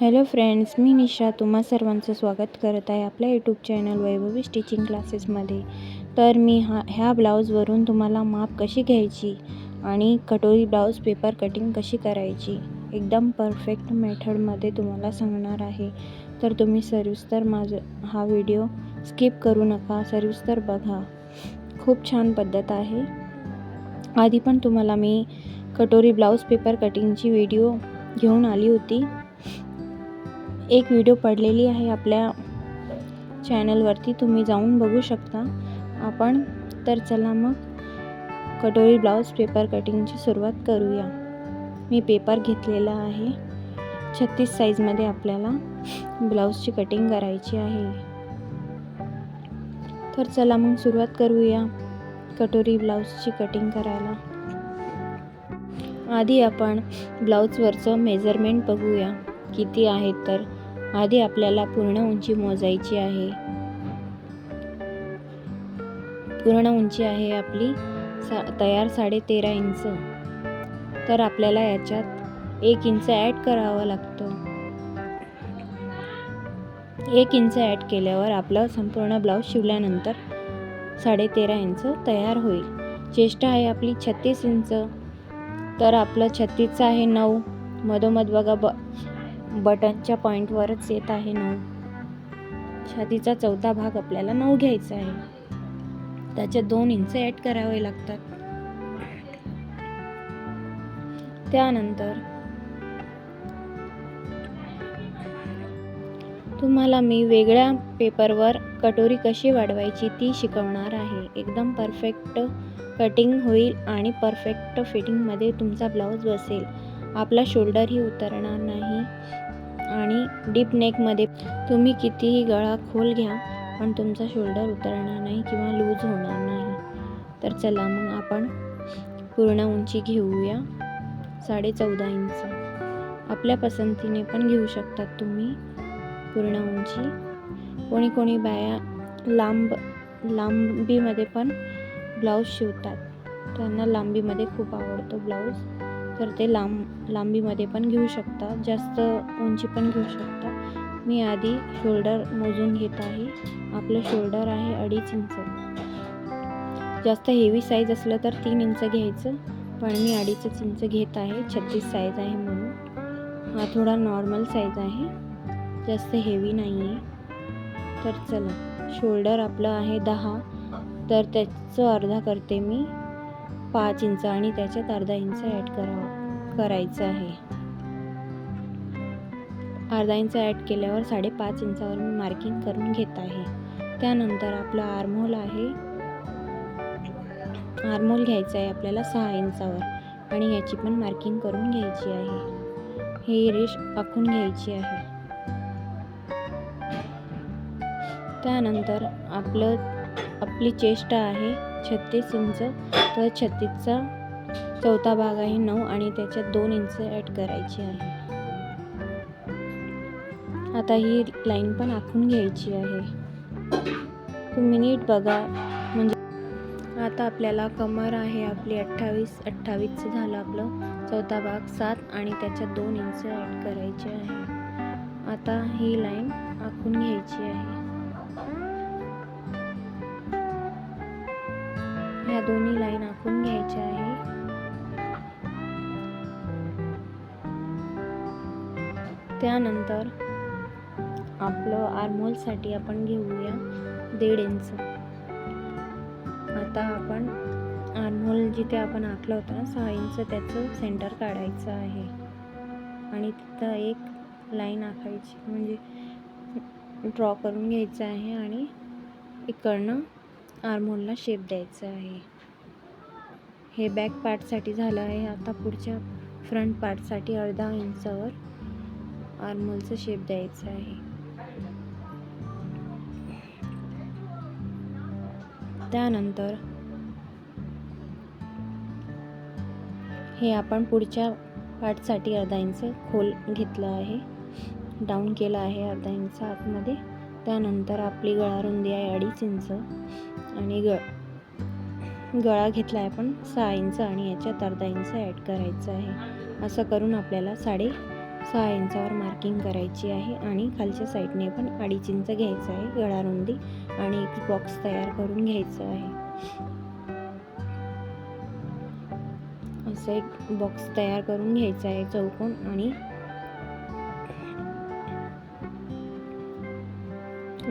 Hello friends मी निशा तुम्हा सर्वांचं स्वागत करत आहे आपल्या यूट्यूब चॅनल वैभवी स्टिचिंग क्लासेसमध्ये तर मी हा ह्या ब्लाऊजवरून तुम्हाला माप कशी घ्यायची आणि कटोरी ब्लाऊज पेपर कटिंग कशी करायची एकदम परफेक्ट मेथडमध्ये तुम्हाला सांगणार आहे. तर तुम्ही सविस्तर माझं हा व्हिडिओ स्किप करू नका सविस्तर बघा. खूप छान पद्धत आहे. आधी पण तुम्हाला मी कटोरी ब्लाऊज पेपर कटिंगची व्हिडिओ घेऊन आली होती. एक व्हिडिओ पडलेली आहे आपल्या चॅनलवरती तुम्ही जाऊन बघू शकता. आपण तर चला मग कटोरी ब्लाऊज पेपर कटिंगची सुरुवात करूया. मी पेपर घेतलेला आहे. छत्तीस साईजमध्ये आपल्याला ब्लाऊजची कटिंग करायची आहे. तर चला मग सुरुवात करूया कटोरी ब्लाऊजची कटिंग करायला. आधी आपण ब्लाऊजवरचं मेजरमेंट बघूया. किती आहे तर? आधी आपल्याला पूर्ण उंची मोजायची आहे. पूर्ण उंची आहे आपली सा तयार साडे तेरा इंच. तर आपल्याला याच्यात एक इंच ॲड करावं लागतं. एक इंच ॲड केल्यावर आपलं संपूर्ण ब्लाऊज शिवल्यानंतर साडेतेरा इंच तयार होईल. चेष्ट आहे आपली छत्तीस इंच. तर आपलं छत्तीसचं आहे नऊ. मधोमध बघा ब बटनच्या पॉईंटवरच येत आहे नऊ. छातीचा चौथा भाग आपल्याला नऊ घ्यायचा आहे. त्याच्यात दोन इंच ॲड करावे लागतात. त्यानंतर तुम्हाला मी वेगळ्या पेपरवर कटोरी कशी वाढवायची ती शिकवणार आहे. एकदम परफेक्ट कटिंग होईल आणि परफेक्ट फिटिंगमध्ये तुमचा ब्लाऊज बसेल. आपला शोल्डरही उतरणार नाही. आणि डीप नेकमध्ये तुम्ही कितीही गळा खोल घ्या पण तुमचा शोल्डर उतरणार नाही किंवा लूज होणार नाही. तर चला मग आपण पूर्ण उंची घेऊया. साडे चौदा इंच. आपल्या पसंतीने पण घेऊ शकतात तुम्ही पूर्ण उंची. कोणी कोणी बाया लांब लांबीमध्ये पण ब्लाऊज शिवतात. त्यांना लांबीमध्ये खूप आवडतो ब्लाऊज. तर ते लांब लांबीमध्ये पण घेऊ शकता. जास्त उंची पण घेऊ शकता. मी आधी शोल्डर मोजून घेत आहे. आपलं शोल्डर आहे अडीच इंच. जास्त हेवी साईज असलं तर तीन इंच घ्यायचं. पण मी अडीचच इंच घेत आहे. छत्तीस साईज आहे म्हणून. हा थोडा नॉर्मल साईज आहे. जास्त हेवी नाही आहे तर चला. शोल्डर आपलं आहे दहा. तर त्याचं अर्धा करते मी. पाच इंच आणि त्याच्यात अर्धा इंच ॲड करावं करायचं आहे. अर्धा इंच ॲड केल्यावर साडेपाच इंचावर मी मार्किंग करून घेत आहे. त्यानंतर आपला आर्मोल आहे. आर्मोल घ्यायचा आहे आपल्याला सहा इंचावर आणि याची पण मार्किंग करून घ्यायची आहे. ही रेश आखून घ्यायची आहे. त्यानंतर आपलं आपली चेष्ट आहे. छत्तीस इंच. तर छत्तीसचा चौथा भाग आहे नऊ आणि त्याच्यात दोन इंच ॲड करायची आहे. आता ही लाईन पण आखून घ्यायची आहे. तुम्ही नीट बघा. म्हणजे आता आपल्याला कमर आहे आपली अठ्ठावीस अठ्ठावीसचं झालं आपलं. चौथा भाग सात आणि त्याच्यात दोन इंच ॲड करायचे आहे. आता ही लाईन आखून घ्यायची आहे. ह्या दोन्ही लाईन आखून घ्यायच्या आहे. त्यानंतर आपलं आर्मोलसाठी आपण घेऊया दीड इंच. आता आपण आर्मोल जिथे आपण आखलं होतं ना सहा इंच त्याचं सेंटर काढायचं आहे. आणि तिथं एक लाईन आखायची म्हणजे ड्रॉ करून घ्यायचं आहे आणि इकडनं आर्मोलला शेप द्यायचा आहे. हे बॅक पार्टसाठी झालं आहे. आता पुढच्या फ्रंट पार्टसाठी अर्धा इंचावर आर्मोलचं शेप द्यायचं आहे. त्यानंतर हे आपण पुढच्या पार्टसाठी अर्धा इंच खोल घेतलं आहे. डाऊन केलं आहे अर्धा इंच आतमध्ये. त्यानंतर आपली गळा रुंदी आहे अडीच इंच. आणि ग गळा घेतला आहे आपण. सहा इंच आणि याच्यात अर्धा इंच ॲड करायचं आहे. असं करून आपल्याला साडे सहा इंचावर मार्किंग करायची आहे आणि खालच्या साईडने पण अडीच इंच घ्यायचं आहे. गळा रुंदी आणि एक बॉक्स तयार करून घ्यायचं आहे. असं एक बॉक्स तयार करून घ्यायचा आहे चौकोन आणि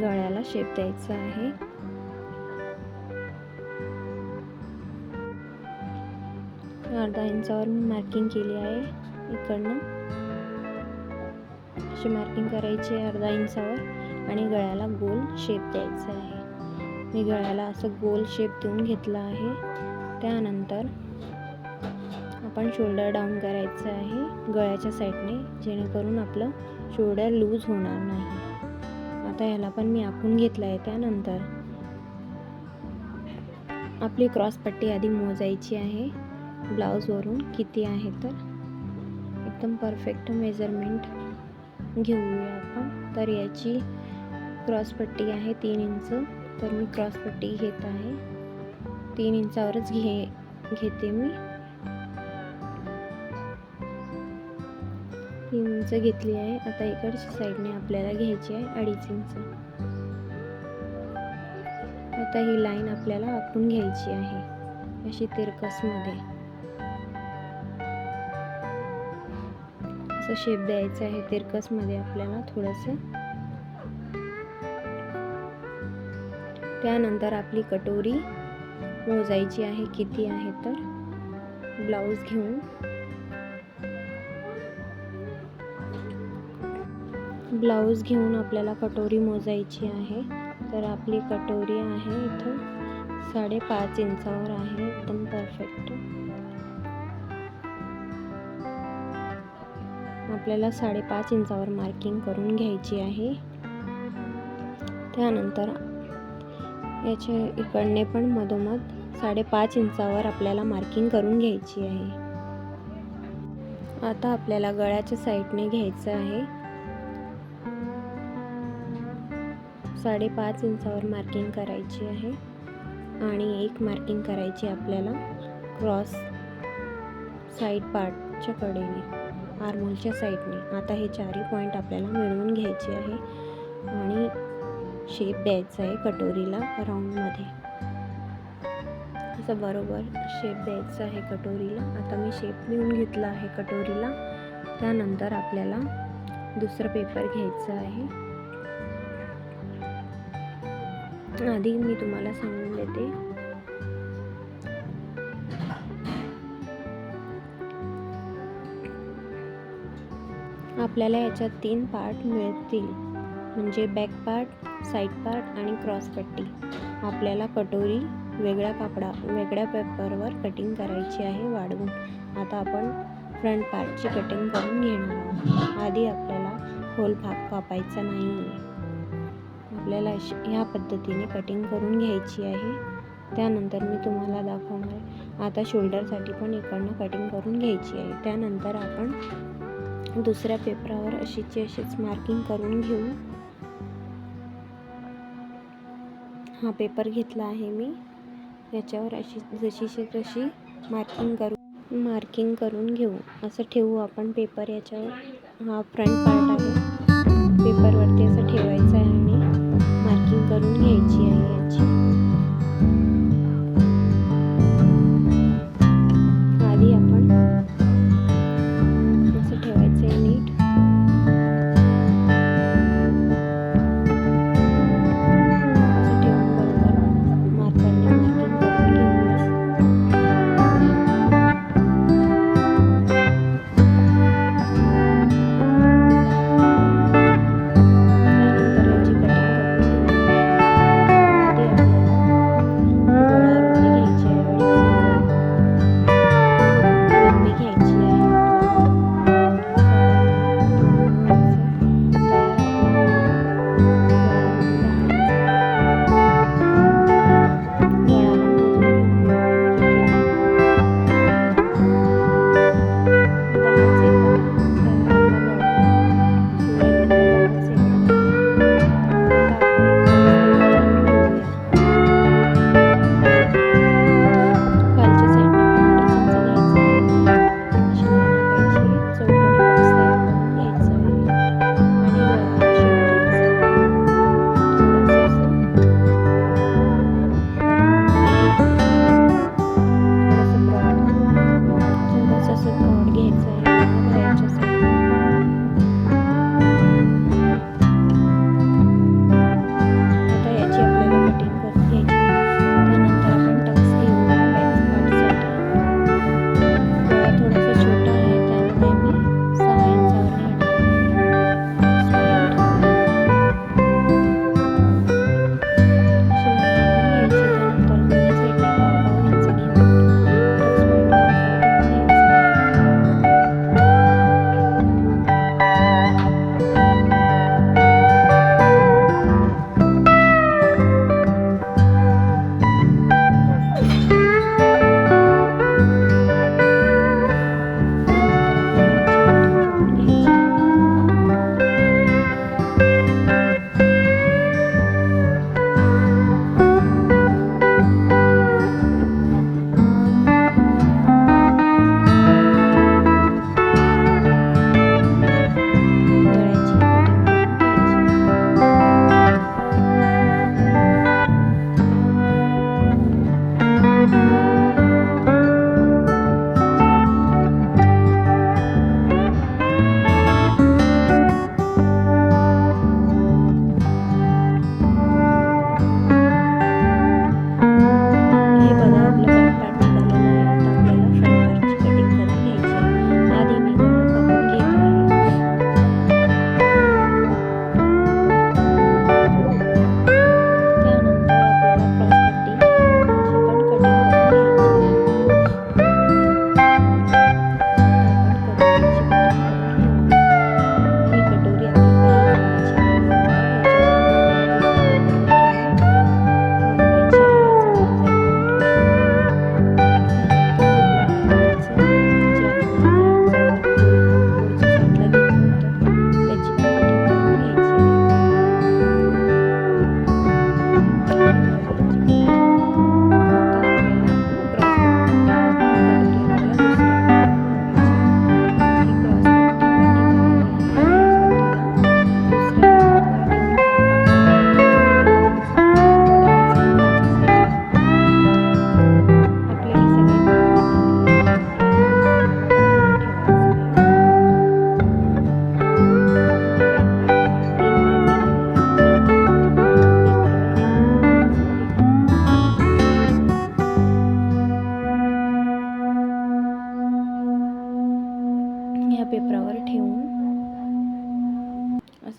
गळ्याला शेप द्यायचा आहे. अर्धा इंचावर मी मार्किंग केली आहे इकडनं. अशी मार्किंग करायची आहे अर्धा इंचावर आणि गळ्याला गोल शेप द्यायचा आहे. मी गळ्याला असं गोल शेप देऊन घेतला आहे. त्यानंतर आपण शोल्डर डाऊन करायचं आहे गळ्याच्या साईडने जेणेकरून आपलं शोल्डर लूज होणार नाही. आता ह्याला पण मी आखून घेतलं आहे त्यानंतर. आपली क्रॉस पट्टी आधी मोजायची आहे. ब्लाऊजवरून किती आहे तर? एकदम परफेक्ट मेजरमेंट घेऊया आपण. तर याची क्रॉसपट्टी आहे तीन इंच. तर मी क्रॉसपट्टी घेत आहे. तीन इंचावरच घे घेते मी. तीन इंच घेतली आहे. आता इकडच्या साईडने आपल्याला घ्यायची आहे अडीच इंच. आता ही लाईन आपल्याला आखून घ्यायची आहे अशी तिरकसमध्ये असं शेप द्यायचं आहे तिरकसमध्ये आपल्याला थोडंसं. त्यानंतर आपली कटोरी मोजायची आहे किती आहे तर? ब्लाऊज घेऊन. ब्लाऊज घेऊन आपल्याला कटोरी मोजायची आहे. तर आपली कटोरी आहे इथं साडेपाच इंचावर आहे एकदम परफेक्ट आपल्याला साडेपाच इंचावर मार्किंग करून घ्यायची आहे. त्यानंतर याच्या इकडने पण मधोमध साडेपाच इंचावर आपल्याला मार्किंग करून घ्यायची आहे. आता आपल्याला गळ्याच्या साईडने घ्यायचं आहे. साडेपाच इंचावर मार्किंग करायची आहे आणि एक मार्किंग करायची आपल्याला क्रॉस साईड पार्टच्या कडेने. आरमोलच्या साईडने. आता हे चारही पॉईंट आपल्याला मिळवून घ्यायचे आहे. आणि शेप द्यायचा आहे कटोरीला राऊंडमध्ये असं बरोबर शेप द्यायचा आहे कटोरीला. आता मी शेप लिहून घेतला आहे कटोरीला. त्यानंतर आपल्याला दुसरं पेपर घ्यायचं आहे. आधी मी तुम्हाला सांगून देते. आपल्याला याच्यात तीन पार्ट मिळतील. म्हणजे बॅक पार्ट साईड पार्ट आणि क्रॉस पट्टी आपल्याला कटोरी वेगळ्या कापडा वेगळ्या पेपरवर कटिंग करायची आहे वाढवून. आता आपण फ्रंट पार्टची कटिंग करून घेणार आहोत. आधी आपल्याला होल भाग कापायचा नाही आहे आपल्याला ह्या पद्धतीने कटिंग करून घ्यायची आहे. त्यानंतर मी तुम्हाला दाखवणार आता शोल्डरसाठी पण इकडनं कटिंग करून घ्यायची आहे. त्यानंतर आपण दुसऱ्या पेपरावर अशीची अशीच मार्किंग करून घेऊ. हा पेपर घेतला आहे मी. याच्यावर अशी जशीशी तशी मार्किंग करू मार्किंग करून घेऊ. असं ठेवू आपण पेपर याच्यावर. हा फ्रंट पार्ट आहे. पेपरवरती असं ठेवायचं आहे आणि मार्किंग करून घ्यायची आहे याची.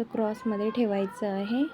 असं क्रॉसमध्ये ठेवायचं आहे.